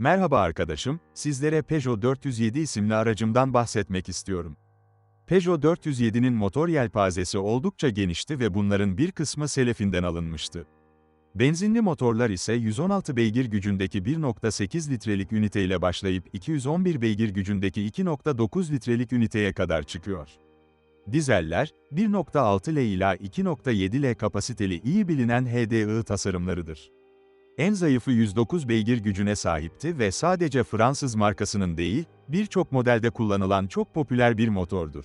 Merhaba arkadaşım, sizlere Peugeot 407 isimli aracımdan bahsetmek istiyorum. Peugeot 407'nin motor yelpazesi oldukça genişti ve bunların bir kısmı selefinden alınmıştı. Benzinli motorlar ise 116 beygir gücündeki 1.8 litrelik üniteyle başlayıp 211 beygir gücündeki 2.9 litrelik üniteye kadar çıkıyor. Dizeller, 1.6 L ila 2.7 L kapasiteli iyi bilinen HDI tasarımlarıdır. En zayıfı 109 beygir gücüne sahipti ve sadece Fransız markasının değil, birçok modelde kullanılan çok popüler bir motordur.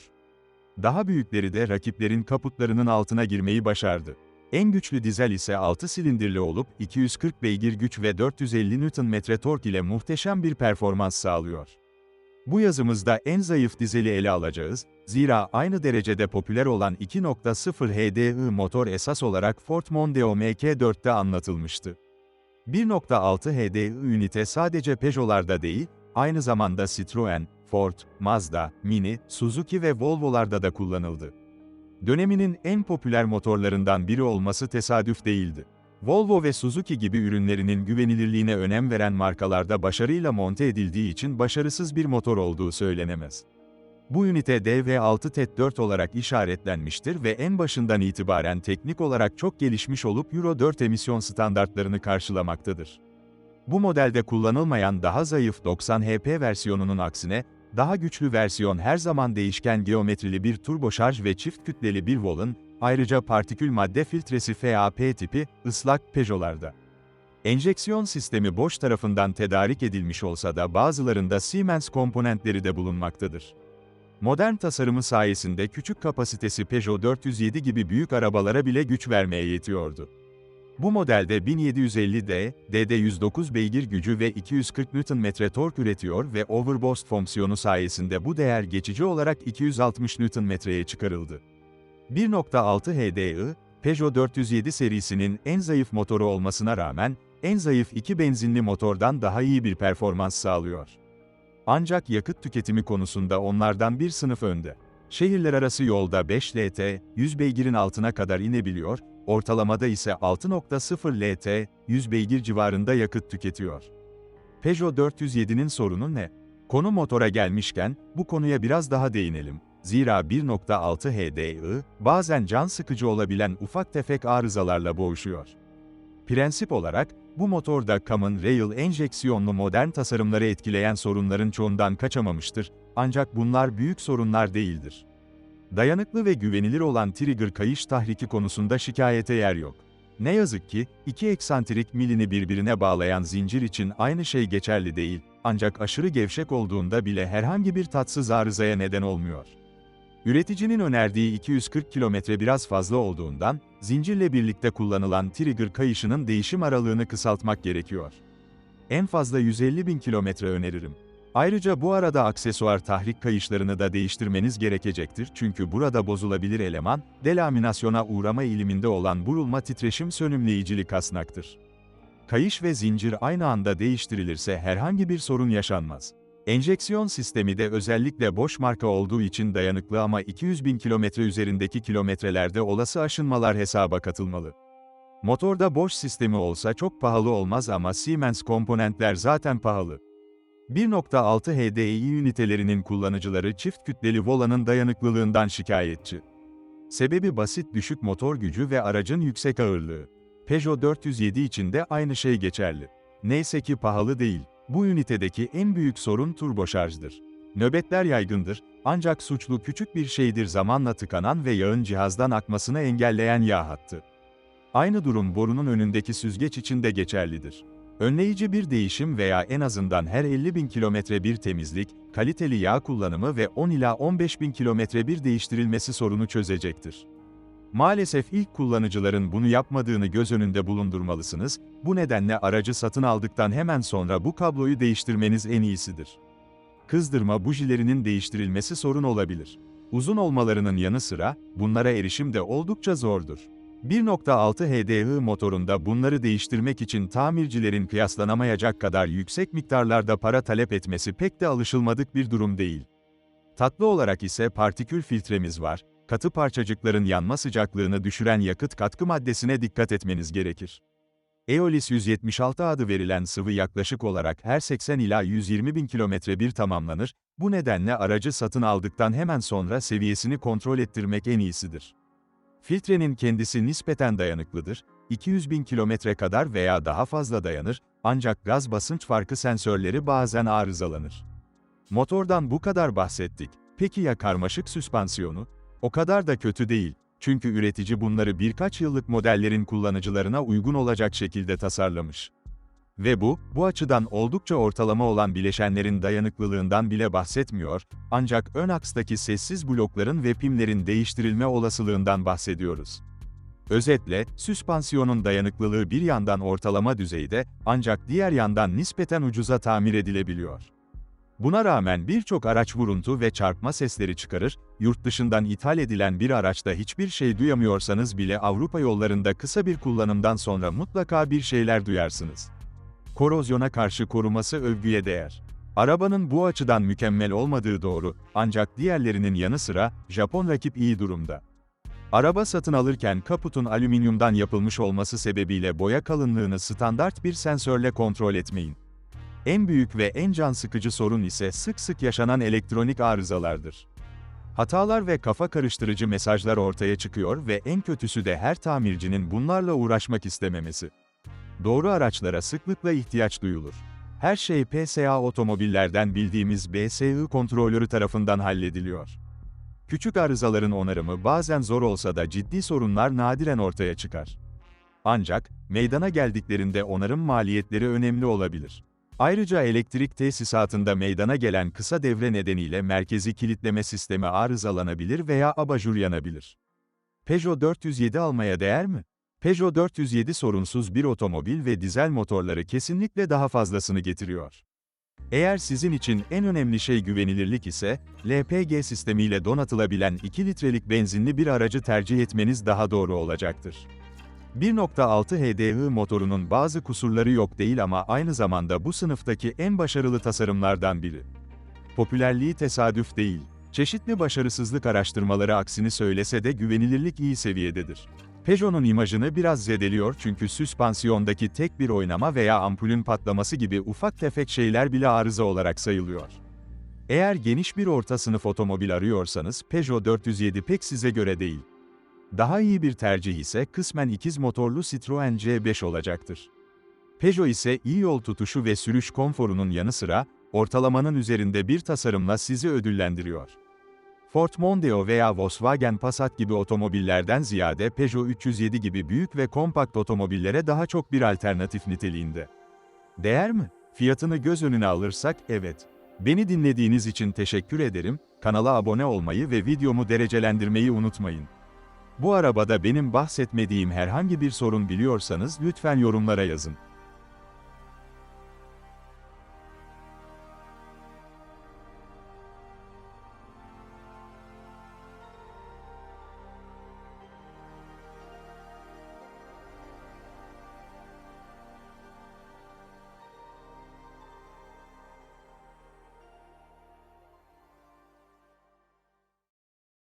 Daha büyükleri de rakiplerin kaputlarının altına girmeyi başardı. En güçlü dizel ise 6 silindirli olup 240 beygir güç ve 450 Nm tork ile muhteşem bir performans sağlıyor. Bu yazımızda en zayıf dizeli ele alacağız, zira aynı derecede popüler olan 2.0 HDI motor esas olarak Ford Mondeo Mk4'te anlatılmıştı. 1.6 HDI ünite sadece Peugeot'larda değil, aynı zamanda Citroen, Ford, Mazda, Mini, Suzuki ve Volvo'larda da kullanıldı. Döneminin en popüler motorlarından biri olması tesadüf değildi. Volvo ve Suzuki gibi ürünlerinin güvenilirliğine önem veren markalarda başarıyla monte edildiği için başarısız bir motor olduğu söylenemez. Bu ünite DV6 TET4 olarak işaretlenmiştir ve en başından itibaren teknik olarak çok gelişmiş olup Euro 4 emisyon standartlarını karşılamaktadır. Bu modelde kullanılmayan daha zayıf 90 HP versiyonunun aksine, daha güçlü versiyon her zaman değişken geometrili bir turboşarj ve çift kütleli bir volun, ayrıca partikül madde filtresi FAP tipi, ıslak Peugeot'larda. Enjeksiyon sistemi Bosch tarafından tedarik edilmiş olsa da bazılarında Siemens komponentleri de bulunmaktadır. Modern tasarımı sayesinde küçük kapasitesi Peugeot 407 gibi büyük arabalara bile güç vermeye yetiyordu. Bu modelde 1750D, DD109 beygir gücü ve 240 Nm tork üretiyor ve overboost fonksiyonu sayesinde bu değer geçici olarak 260 Nm'ye çıkarıldı. 1.6 HDI, Peugeot 407 serisinin en zayıf motoru olmasına rağmen, en zayıf iki benzinli motordan daha iyi bir performans sağlıyor. Ancak yakıt tüketimi konusunda onlardan bir sınıf önde. Şehirler arası yolda 5 LT, 100 beygirin altına kadar inebiliyor, ortalamada ise 6.0 LT, 100 beygir civarında yakıt tüketiyor. Peugeot 407'nin sorunu ne? Konu motora gelmişken, bu konuya biraz daha değinelim. Zira 1.6 HDI, bazen can sıkıcı olabilen ufak tefek arızalarla boğuşuyor. Prensip olarak, bu motorda Common Rail enjeksiyonlu modern tasarımları etkileyen sorunların çoğundan kaçamamıştır, ancak bunlar büyük sorunlar değildir. Dayanıklı ve güvenilir olan trigger kayış tahriki konusunda şikayete yer yok. Ne yazık ki, iki eksantrik milini birbirine bağlayan zincir için aynı şey geçerli değil, ancak aşırı gevşek olduğunda bile herhangi bir tatsız arızaya neden olmuyor. Üreticinin önerdiği 240 kilometre biraz fazla olduğundan, zincirle birlikte kullanılan trigger kayışının değişim aralığını kısaltmak gerekiyor. En fazla 150 bin kilometre öneririm. Ayrıca bu arada aksesuar tahrik kayışlarını da değiştirmeniz gerekecektir çünkü burada bozulabilir eleman, delaminasyona uğrama eğiliminde olan burulma titreşim sönümleyicili kasnaktır. Kayış ve zincir aynı anda değiştirilirse herhangi bir sorun yaşanmaz. Enjeksiyon sistemi de özellikle Bosch marka olduğu için dayanıklı ama 200 bin kilometre üzerindeki kilometrelerde olası aşınmalar hesaba katılmalı. Motorda Bosch sistemi olsa çok pahalı olmaz ama Siemens komponentler zaten pahalı. 1.6 HDI ünitelerinin kullanıcıları çift kütleli volanın dayanıklılığından şikayetçi. Sebebi basit düşük motor gücü ve aracın yüksek ağırlığı. Peugeot 407 için de aynı şey geçerli. Neyse ki pahalı değil. Bu ünitedeki en büyük sorun turboşarjdır. Nöbetler yaygındır, ancak suçlu küçük bir şeydir zamanla tıkanan ve yağın cihazdan akmasını engelleyen yağ hattı. Aynı durum borunun önündeki süzgeç için de geçerlidir. Önleyici bir değişim veya en azından her 50 bin kilometre bir temizlik, kaliteli yağ kullanımı ve 10 ila 15 bin kilometre bir değiştirilmesi sorunu çözecektir. Maalesef ilk kullanıcıların bunu yapmadığını göz önünde bulundurmalısınız, bu nedenle aracı satın aldıktan hemen sonra bu kabloyu değiştirmeniz en iyisidir. Kızdırma bujilerinin değiştirilmesi sorun olabilir. Uzun olmalarının yanı sıra, bunlara erişim de oldukça zordur. 1.6 HDI motorunda bunları değiştirmek için tamircilerin kıyaslanamayacak kadar yüksek miktarlarda para talep etmesi pek de alışılmadık bir durum değil. Tatlı olarak ise partikül filtremiz var, katı parçacıkların yanma sıcaklığını düşüren yakıt katkı maddesine dikkat etmeniz gerekir. Eolis 176 adı verilen sıvı yaklaşık olarak her 80 ila 120 bin kilometre bir tamamlanır, bu nedenle aracı satın aldıktan hemen sonra seviyesini kontrol ettirmek en iyisidir. Filtrenin kendisi nispeten dayanıklıdır, 200 bin kilometre kadar veya daha fazla dayanır, ancak gaz basınç farkı sensörleri bazen arızalanır. Motordan bu kadar bahsettik. Peki ya karmaşık süspansiyonu? O kadar da kötü değil. Çünkü üretici bunları birkaç yıllık modellerin kullanıcılarına uygun olacak şekilde tasarlamış. Ve bu, bu açıdan oldukça ortalama olan bileşenlerin dayanıklılığından bile bahsetmiyor, ancak ön akstaki sessiz blokların ve pimlerin değiştirilme olasılığından bahsediyoruz. Özetle, süspansiyonun dayanıklılığı bir yandan ortalama düzeyde, ancak diğer yandan nispeten ucuza tamir edilebiliyor. Buna rağmen birçok araç vuruntu ve çarpma sesleri çıkarır, yurt dışından ithal edilen bir araçta hiçbir şey duyamıyorsanız bile Avrupa yollarında kısa bir kullanımdan sonra mutlaka bir şeyler duyarsınız. Korozyona karşı koruması övgüye değer. Arabanın bu açıdan mükemmel olmadığı doğru, ancak diğerlerinin yanı sıra, Japon rakip iyi durumda. Araba satın alırken kaputun alüminyumdan yapılmış olması sebebiyle boya kalınlığını standart bir sensörle kontrol etmeyin. En büyük ve en can sıkıcı sorun ise sık sık yaşanan elektronik arızalardır. Hatalar ve kafa karıştırıcı mesajlar ortaya çıkıyor ve en kötüsü de her tamircinin bunlarla uğraşmak istememesi. Doğru araçlara sıklıkla ihtiyaç duyulur. Her şey PSA otomobillerden bildiğimiz BSI kontrolörü tarafından hallediliyor. Küçük arızaların onarımı bazen zor olsa da ciddi sorunlar nadiren ortaya çıkar. Ancak, meydana geldiklerinde onarım maliyetleri önemli olabilir. Ayrıca elektrik tesisatında meydana gelen kısa devre nedeniyle merkezi kilitleme sistemi arızalanabilir veya abajur yanabilir. Peugeot 407 almaya değer mi? Peugeot 407 sorunsuz bir otomobil ve dizel motorları kesinlikle daha fazlasını getiriyor. Eğer sizin için en önemli şey güvenilirlik ise, LPG sistemiyle donatılabilen 2 litrelik benzinli bir aracı tercih etmeniz daha doğru olacaktır. 1.6 HDI motorunun bazı kusurları yok değil ama aynı zamanda bu sınıftaki en başarılı tasarımlardan biri. Popülerliği tesadüf değil. Çeşitli başarısızlık araştırmaları aksini söylese de güvenilirlik iyi seviyededir. Peugeot'un imajını biraz zedeliyor çünkü süspansiyondaki tek bir oynama veya ampulün patlaması gibi ufak tefek şeyler bile arıza olarak sayılıyor. Eğer geniş bir orta sınıf otomobil arıyorsanız Peugeot 407 pek size göre değil. Daha iyi bir tercih ise kısmen ikiz motorlu Citroen C5 olacaktır. Peugeot ise iyi yol tutuşu ve sürüş konforunun yanı sıra, ortalamanın üzerinde bir tasarımla sizi ödüllendiriyor. Ford Mondeo veya Volkswagen Passat gibi otomobillerden ziyade Peugeot 307 gibi büyük ve kompakt otomobillere daha çok bir alternatif niteliğinde. Değer mi? Fiyatını göz önüne alırsak evet. Beni dinlediğiniz için teşekkür ederim, kanala abone olmayı ve videomu derecelendirmeyi unutmayın. Bu arabada benim bahsetmediğim herhangi bir sorun biliyorsanız lütfen yorumlara yazın.